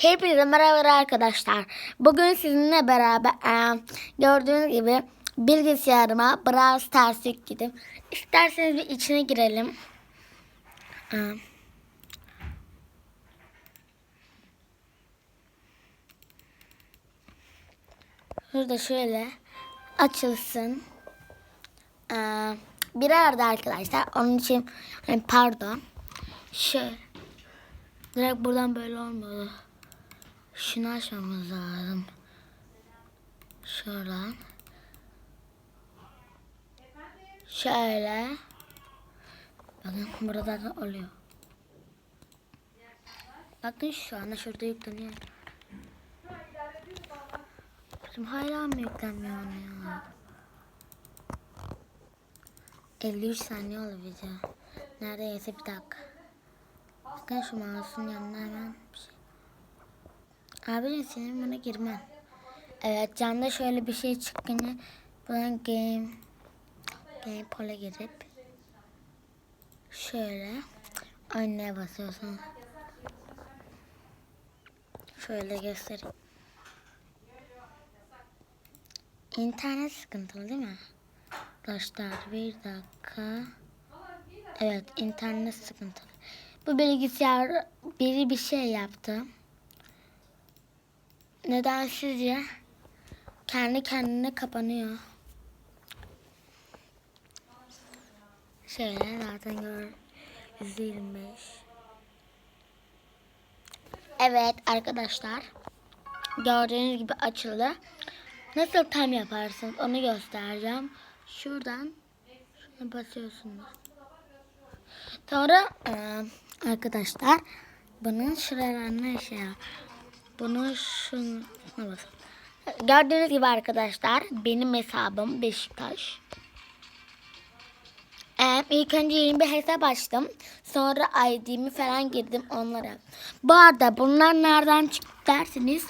Hepinize merhaba arkadaşlar. Bugün sizinle beraber e, gördüğünüz gibi bilgisayarıma Brawl Stars yükledim. İsterseniz bir içine girelim. E, Şurada şöyle açılsın. E, bir arada arkadaşlar. Onun için hani pardon. Şöyle. Direkt buradan böyle olmadı. Şunu açmamız lazım. Şuradan. Şöyle. Bakın burada da oluyor. Bakın şu anda şurada yükleniyor. Şimdi hala mı yüklenmiyor ya? 53 saniye oldu video. Neredeyse bir dakika. Bakın şu mouse'un yanına hemen bir şey. Abi senin buna girmem. Evet canda şöyle bir şey çıkınca buradan game game pole'a girip şöyle önüne basıyorsun. Şöyle göstereyim. İnternet sıkıntılı değil mi? Arkadaşlar bir dakika. Evet internet sıkıntılı. Bu bilgisayar biri bir şey yaptı. Neden sizce? Kendi kendine kapanıyor. Şöyle zaten gör. 125. Evet arkadaşlar. Gördüğünüz gibi açıldı. Nasıl tam yaparsınız onu göstereceğim. Şuradan şuna basıyorsunuz. Sonra arkadaşlar bunun şuralarına şey bunu basın. Gördüğünüz gibi arkadaşlar benim hesabım Beşiktaş. Ee, ilk önce yeni bir hesap açtım. Sonra ID'mi falan girdim onlara. Bu arada bunlar nereden çıktı dersiniz.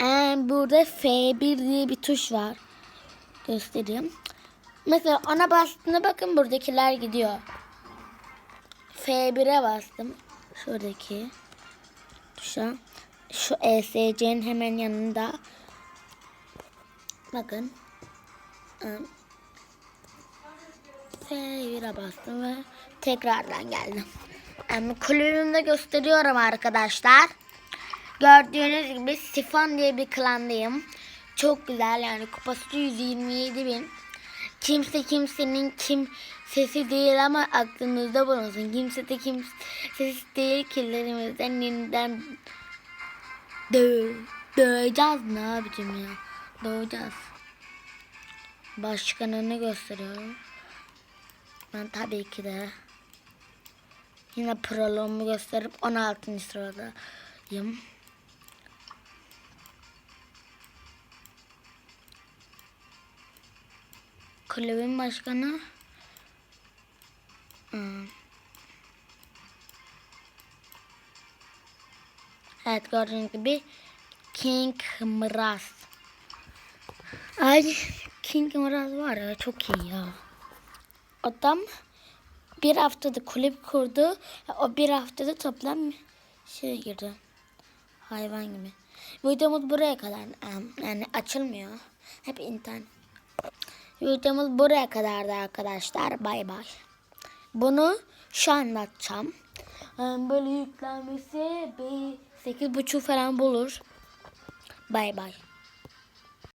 Ee, burada F1 diye bir tuş var. Göstereyim. Mesela ona bastığında bakın buradakiler gidiyor. F1'e bastım. Şuradaki tuşa. Şu ESC'nin hemen yanında. Bakın. F1'e bastım ve tekrardan geldim. Um, kulübümü de gösteriyorum arkadaşlar. Gördüğünüz gibi Sifon diye bir klandayım. Çok güzel yani kupası 127 bin. Kimse kimsenin kim sesi değil ama aklınızda bulunsun. Kimse de kim sesi değil killerimizden yeniden dö döveceğiz ne yapacağım ya. Döveceğiz. Başkanını gösteriyorum. Ben tabii ki de yine proloğumu gösterip 16. sıradayım. Kulübün başkanı hmm. Evet gördüğünüz gibi King Mraz. Ay King Mraz var ya çok iyi ya. Adam bir haftada kulüp kurdu. O bir haftada toplam şey girdi. Hayvan gibi. Videomuz buraya kadar yani açılmıyor. Hep internet. Videomuz buraya kadardı arkadaşlar. Bay bay. Bunu şu anlatacağım. Böyle yüklenmesi bir sekiz buçuk falan bulur. Bay bay.